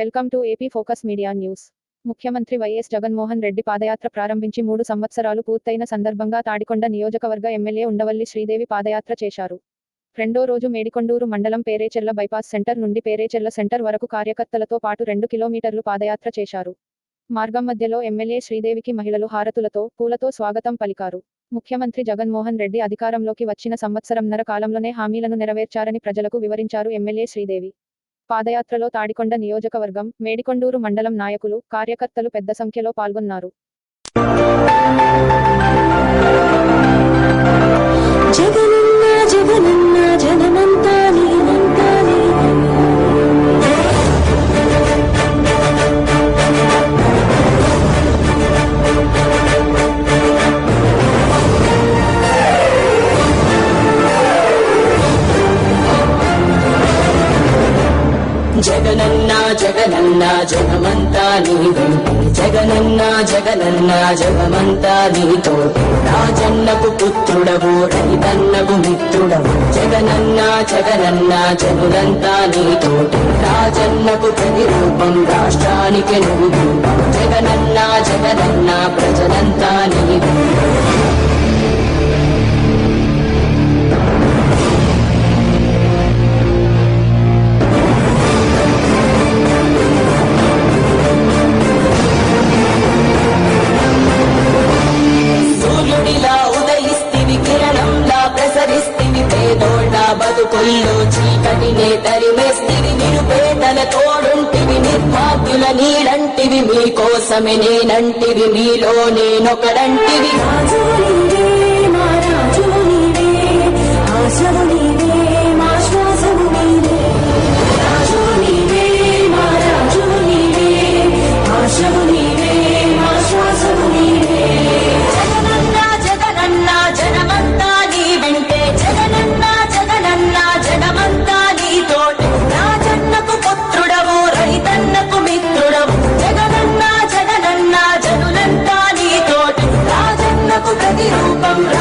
Welcome to AP Focus Media News. ముఖ్యమంత్రి YS Jaganmohan Reddy పాదయాత్ర ప్రారంభించి మూడు సంవత్సరాలు పూర్తయిన సందర్భంగా తాడికొండ నియోజకవర్గ ఎమ్మెల్యే ఉండవల్లి శ్రీదేవి పాదయాత్ర చేశారు. రెండో రోజు మేడికొండూరు మండలం పేరేచెర్ల బైపాస్ సెంటర్ నుండి పేరేచెర్ల సెంటర్ వరకు కార్యకర్తలతో పాటు రెండు కిలోమీటర్లు పాదయాత్ర చేశారు. మార్గం మధ్యలో ఎమ్మెల్యే శ్రీదేవికి మహిళలు హారతులతో పూలతో స్వాగతం పలికారు. ముఖ్యమంత్రి జగన్మోహన్ రెడ్డి అధికారంలోకి వచ్చిన సంవత్సరంన్నర కాలంలోనే హామీలను నెరవేర్చారని ప్రజలకు వివరించారు ఎమ్మెల్యే శ్రీదేవి. పాదయాత్రలో తాడికొండ నియోజకవర్గం మేడికొండూరు మండలం నాయకులు కార్యకర్తలు పెద్ద సంఖ్యలో పాల్గొన్నారు. జగనన్న జగనన్న జగమంతా నీవే జగనన్న జగనన్న జగమంతా నీతో. రాజన్నకు పుత్రుడవు రైతన్నకు మిత్రుడవు. జగనన్న జగనన్న జగులంతా నీతో. రాజన్నకు ప్రతిరూపం రాష్ట్రానికి నువ్వు జగనన్న జగనన్న ప్రజలంతా నీవే పేదోళ్ళ చీకటినే తరిమేస్తివి నిరుపేదల తోడుంటివి నిర్భాగ్యుల నీడంటివి మీకోసమే నేనంటివి మీలో నేనొకడంటివి. రాజు నీవే, మా రాజు నీవే, ఆశ love.